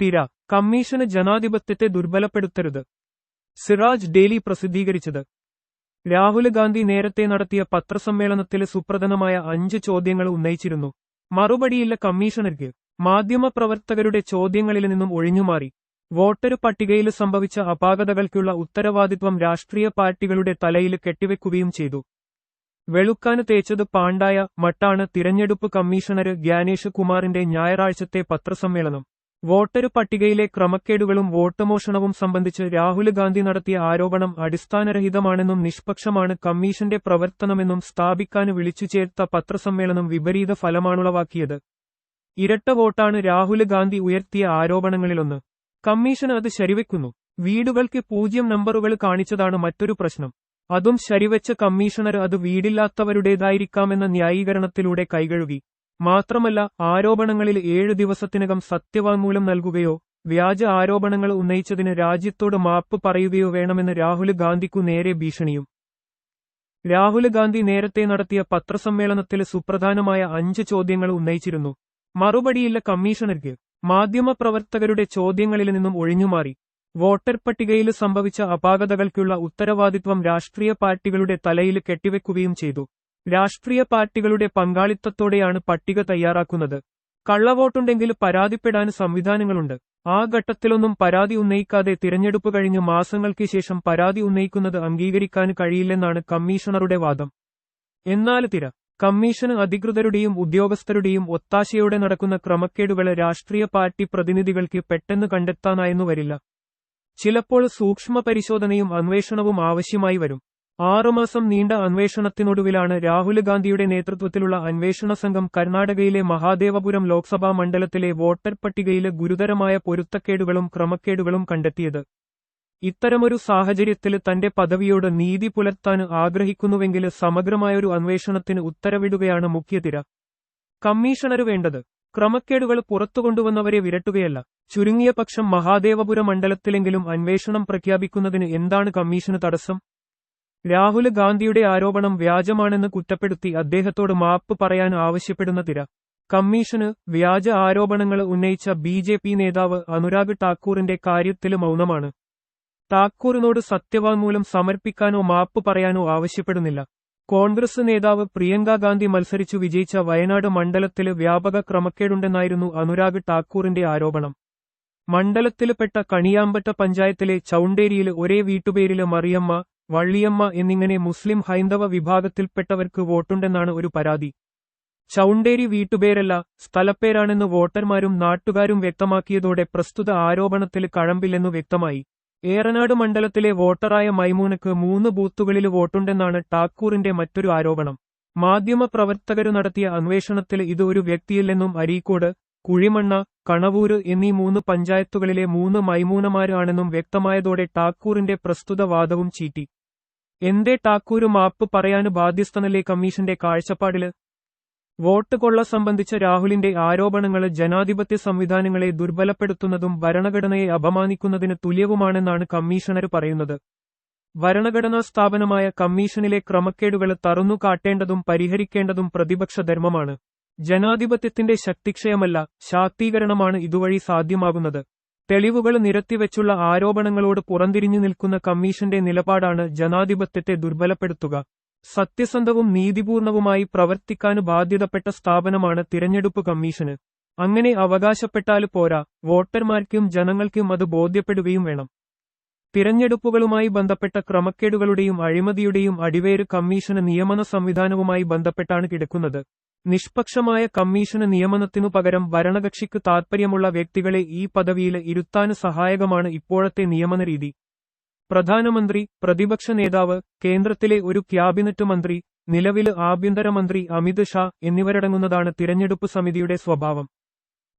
തിര കമ്മീഷന് ജനാധിപത്യത്തെ ദുർബലപ്പെടുത്തരുത്. സിറാജ് ഡെയിലി പ്രസിദ്ധീകരിച്ചത്. രാഹുൽ ഗാന്ധി നേരത്തെ നടത്തിയ പത്രസമ്മേളനത്തിൽ സുപ്രധാനമായ അഞ്ച് ചോദ്യങ്ങൾ ഉന്നയിച്ചിരുന്നു. മറുപടിയില്ല കമ്മീഷണർക്ക്. മാധ്യമപ്രവർത്തകരുടെ ചോദ്യങ്ങളിൽ നിന്നും ഒഴിഞ്ഞുമാറി. വോട്ടർ പട്ടികയിൽ സംഭവിച്ച അപാകതകൾക്കുള്ള ഉത്തരവാദിത്വം രാഷ്ട്രീയ പാർട്ടികളുടെ തലയിൽ കെട്ടിവെക്കുകയും ചെയ്തു. വെളുക്കാന് തേച്ചത് പാണ്ടായ മട്ടാണ് തിരഞ്ഞെടുപ്പ് കമ്മീഷണർ ഗ്യാനേഷ് കുമാറിന്റെ ഞായറാഴ്ചത്തെ പത്രസമ്മേളനം. വോട്ടർ പട്ടികയിലെ ക്രമക്കേടുകളും വോട്ടുമോഷണവും സംബന്ധിച്ച് രാഹുൽ ഗാന്ധി നടത്തിയ ആരോപണം അടിസ്ഥാനരഹിതമാണെന്നും നിഷ്പക്ഷമാണ് കമ്മീഷന്റെ പ്രവർത്തനമെന്നും സ്ഥാപിക്കാൻ വിളിച്ചുചേർത്ത പത്രസമ്മേളനം വിപരീത ഫലമാണുളവാക്കിയത്. ഇരട്ട വോട്ടാണ് രാഹുൽ ഗാന്ധി ഉയർത്തിയ ആരോപണങ്ങളിലൊന്ന്. കമ്മീഷൻ അത് ശരിവെക്കുന്നു. വീടുകൾക്ക് പൂജ്യം നമ്പറുകൾ കാണിച്ചതാണ് മറ്റൊരു പ്രശ്നം. അതും ശരിവെച്ച കമ്മീഷണർ അത് വീടില്ലാത്തവരുടേതായിരിക്കാമെന്ന ന്യായീകരണത്തിലൂടെ കൈകഴുകി. മാത്രമല്ല ആരോപണങ്ങളിൽ ഏഴു ദിവസത്തിനകം സത്യവാങ്മൂലം നൽകുകയോ വ്യാജ ആരോപണങ്ങൾ ഉന്നയിച്ചതിന് രാജ്യത്തോട് മാപ്പ് പറയുകയോ വേണമെന്ന് രാഹുൽ ഗാന്ധിക്കു നേരെ ഭീഷണിയും. രാഹുൽ ഗാന്ധി നേരത്തെ നടത്തിയ പത്രസമ്മേളനത്തിൽ സുപ്രധാനമായ അഞ്ച് ചോദ്യങ്ങൾ ഉന്നയിച്ചിരുന്നു. മറുപടിയില്ല കമ്മീഷണർക്ക്. മാധ്യമപ്രവർത്തകരുടെ ചോദ്യങ്ങളിൽ നിന്നും ഒഴിഞ്ഞുമാറി. വോട്ടർ പട്ടികയിൽ സംഭവിച്ച അപാകതകൾക്കുള്ള ഉത്തരവാദിത്വം രാഷ്ട്രീയ പാർട്ടികളുടെ തലയിൽ കെട്ടിവെക്കുകയും ചെയ്തു. രാഷ്ട്രീയ പാർട്ടികളുടെ പങ്കാളിത്തത്തോടെയാണ് പട്ടിക തയ്യാറാക്കുന്നത്. കള്ളവോട്ടുണ്ടെങ്കിൽ പരാതിപ്പെടാൻ സംവിധാനങ്ങളുണ്ട്. ആ ഘട്ടത്തിലൊന്നും പരാതി ഉന്നയിക്കാതെ തിരഞ്ഞെടുപ്പ് കഴിഞ്ഞ് മാസങ്ങൾക്ക് ശേഷം പരാതി ഉന്നയിക്കുന്നത് അംഗീകരിക്കാൻ കഴിയില്ലെന്നാണ് കമ്മീഷണറുടെ വാദം. എന്നാൽ തിര കമ്മീഷന് അധികൃതരുടെയും ഉദ്യോഗസ്ഥരുടെയും ഒത്താശയോടെ നടക്കുന്ന ക്രമക്കേടുകളെ രാഷ്ട്രീയ പാർട്ടി പ്രതിനിധികൾക്ക് പെട്ടെന്ന് കണ്ടെത്താനായെന്നു വരില്ല. ചിലപ്പോൾ സൂക്ഷ്മ പരിശോധനയും അന്വേഷണവും ആവശ്യമായി വരും. ആറുമാസം നീണ്ട അന്വേഷണത്തിനൊടുവിലാണ് രാഹുൽ ഗാന്ധിയുടെ നേതൃത്വത്തിലുള്ള അന്വേഷണ സംഘം കർണാടകയിലെ മഹാദേവപുരം ലോക്സഭാ മണ്ഡലത്തിലെ വോട്ടർ പട്ടികയിലെ ഗുരുതരമായ പൊരുത്തക്കേടുകളും ക്രമക്കേടുകളും കണ്ടെത്തിയത്. ഇത്തരമൊരു സാഹചര്യത്തിൽ തന്റെ പദവിയോട് നീതി പുലർത്താൻ ആഗ്രഹിക്കുന്നുവെങ്കിൽ സമഗ്രമായൊരു അന്വേഷണത്തിന് ഉത്തരവിടുകയാണ് മുഖ്യതിര കമ്മീഷണർ വേണ്ടത്. ക്രമക്കേടുകൾ പുറത്തുകൊണ്ടുവന്നവരെ വിരട്ടുകയല്ല. ചുരുങ്ങിയ പക്ഷം മഹാദേവപുര മണ്ഡലത്തിലെങ്കിലും അന്വേഷണം പ്രഖ്യാപിക്കുന്നതിന് എന്താണ് കമ്മീഷന് തടസ്സം? രാഹുൽ ഗാന്ധിയുടെ ആരോപണം വ്യാജമാണെന്ന് കുറ്റപ്പെടുത്തി അദ്ദേഹത്തോട് മാപ്പ് പറയാൻ ആവശ്യപ്പെടുന്ന തിര. കമ്മീഷന് വ്യാജ ആരോപണങ്ങൾ ഉന്നയിച്ച ബി നേതാവ് അനുരാഗ് ടാക്കൂറിന്റെ കാര്യത്തിൽ മൗനമാണ്. താക്കൂറിനോട് സത്യവാങ്മൂലം സമർപ്പിക്കാനോ മാപ്പ് പറയാനോ ആവശ്യപ്പെടുന്നില്ല. കോൺഗ്രസ് നേതാവ് പ്രിയങ്ക ഗാന്ധി മത്സരിച്ചു വിജയിച്ച വയനാട് മണ്ഡലത്തിൽ വ്യാപക ക്രമക്കേടുണ്ടെന്നായിരുന്നു അനുരാഗ് ഠാക്കൂറിന്റെ ആരോപണം. മണ്ഡലത്തിൽപ്പെട്ട കണിയാമ്പറ്റ പഞ്ചായത്തിലെ ചൌണ്ടേരിയിൽ ഒരേ വീട്ടുപേരിലെ മറിയമ്മ വള്ളിയമ്മ എന്നിങ്ങനെ മുസ്ലിം ഹൈന്ദവ വിഭാഗത്തിൽപ്പെട്ടവർക്ക് വോട്ടുണ്ടെന്നാണ് ഒരു പരാതി. ചൌണ്ടേരി വീട്ടുപേരല്ല സ്ഥലപ്പേരാണെന്ന് വോട്ടർമാരും നാട്ടുകാരും വ്യക്തമാക്കിയതോടെ പ്രസ്തുത ആരോപണത്തിൽ കഴമ്പില്ലെന്നു വ്യക്തമായി. ഏറനാട് മണ്ഡലത്തിലെ വോട്ടറായ മൈമൂനക്ക് മൂന്ന് ബൂത്തുകളിൽ വോട്ടുണ്ടെന്നാണ് ടാക്കൂറിന്റെ മറ്റൊരു ആരോപണം. മാധ്യമപ്രവർത്തകരു നടത്തിയ അന്വേഷണത്തിൽ ഇത് ഒരു വ്യക്തിയില്ലെന്നും അരീക്കോട് കുഴിമണ്ണ കണവൂര് എന്നീ മൂന്ന് പഞ്ചായത്തുകളിലെ മൂന്ന് മൈമൂനമാരാണെന്നും വ്യക്തമായതോടെ ടാക്കൂറിന്റെ പ്രസ്തുത വാദവും ചീറ്റി എന്തേ ടാക്കൂരു മാപ്പ് പറയാന് ബാധ്യസ്ഥനല്ലേ കമ്മീഷന്റെ കാഴ്ചപ്പാടിൽ? വോട്ട് കൊള്ള സംബന്ധിച്ച രാഹുലിന്റെ ആരോപണങ്ങൾ ജനാധിപത്യ സംവിധാനങ്ങളെ ദുർബലപ്പെടുത്തുന്നതും ഭരണഘടനയെ അപമാനിക്കുന്നതിന് തുല്യവുമാണെന്നാണ് കമ്മീഷണർ പറയുന്നത്. ഭരണഘടനാ സ്ഥാപനമായ കമ്മീഷനിലെ ക്രമക്കേടുകൾ തറുന്നു കാട്ടേണ്ടതും പരിഹരിക്കേണ്ടതും പ്രതിപക്ഷ ധർമ്മമാണ്. ജനാധിപത്യത്തിന്റെ ശക്തിക്ഷയമല്ല ശാക്തീകരണമാണ് ഇതുവഴി സാധ്യമാകുന്നത്. തെളിവുകൾ നിരത്തിവെച്ചുള്ള ആരോപണങ്ങളോട് പുറന്തിരിഞ്ഞു നിൽക്കുന്ന കമ്മീഷന്റെ നിലപാടാണ് ജനാധിപത്യത്തെ ദുർബലപ്പെടുത്തുക. സത്യസന്ധവും നീതിപൂർണവുമായി പ്രവർത്തിക്കാനു ബാധ്യതപ്പെട്ട സ്ഥാപനമാണ് തിരഞ്ഞെടുപ്പ് കമ്മീഷന്. അങ്ങനെ അവകാശപ്പെട്ടാൽ പോരാ വോട്ടർമാർക്കും ജനങ്ങൾക്കും അത് ബോധ്യപ്പെടുകയും വേണം. തിരഞ്ഞെടുപ്പുകളുമായി ബന്ധപ്പെട്ട ക്രമക്കേടുകളുടെയും അഴിമതിയുടെയും അടിവേര് കമ്മീഷന് നിയമന സംവിധാനവുമായി ബന്ധപ്പെട്ടാണ് കിടക്കുന്നത്. നിഷ്പക്ഷമായ കമ്മീഷന് നിയമനത്തിനു പകരം ഭരണകക്ഷിക്ക് താൽപ്പര്യമുള്ള വ്യക്തികളെ ഈ പദവിയിൽ ഇരുത്താന് സഹായകമാണ് ഇപ്പോഴത്തെ നിയമനരീതി. പ്രധാനമന്ത്രി പ്രതിപക്ഷ നേതാവ് കേന്ദ്രത്തിലെ ഒരു ക്യാബിനറ്റ് മന്ത്രി നിലവിൽ ആഭ്യന്തരമന്ത്രി അമിത് ഷാ എന്നിവരടങ്ങുന്നതാണ് തിരഞ്ഞെടുപ്പ് സമിതിയുടെ സ്വഭാവം.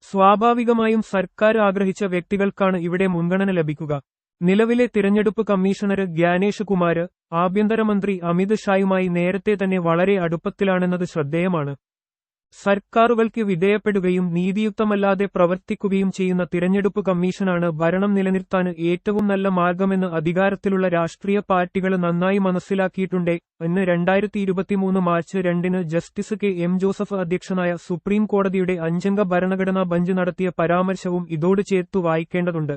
സ്വാഭാവികമായും സർക്കാർ ആഗ്രഹിച്ച വ്യക്തികൾക്കാണ് ഇവിടെ മുൻഗണന ലഭിക്കുക. നിലവിലെ തിരഞ്ഞെടുപ്പ് കമ്മീഷണർ ഗ്യാനേഷ് കുമാര് ആഭ്യന്തരമന്ത്രി അമിത് ഷായുമായി നേരത്തെ തന്നെ വളരെ അടുപ്പത്തിലാണെന്നത് ശ്രദ്ധേയമാണ്. സർക്കാരുകൾക്ക് വിധേയപ്പെടുകയും നീതിയുക്തമല്ലാതെ പ്രവർത്തിക്കുകയും ചെയ്യുന്ന തിരഞ്ഞെടുപ്പ് കമ്മീഷനാണ് ഭരണം നിലനിർത്താൻ ഏറ്റവും നല്ല മാർഗമെന്ന് അധികാരത്തിലുള്ള രാഷ്ട്രീയ പാർട്ടികൾ നന്നായി മനസ്സിലാക്കിയിട്ടുണ്ട് എന്ന് രണ്ടായിരത്തി ഇരുപത്തിമൂന്ന് മാർച്ച് രണ്ടിന് ജസ്റ്റിസ് കെ എം ജോസഫ് അധ്യക്ഷനായ സുപ്രീം കോടതിയുടെ അഞ്ചംഗ ഭരണഘടനാ ബഞ്ച് നടത്തിയ പരാമർശവും ഇതോട് ചേർത്തു വായിക്കേണ്ടതുണ്ട്.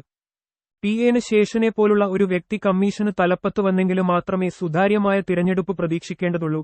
പി എന് ശേഷനെ പോലുള്ള ഒരു വ്യക്തി കമ്മീഷന് തലപ്പത്ത് വന്നെങ്കിലും മാത്രമേ സുതാര്യമായ തിരഞ്ഞെടുപ്പ് പ്രതീക്ഷിക്കേണ്ടതുള്ളൂ.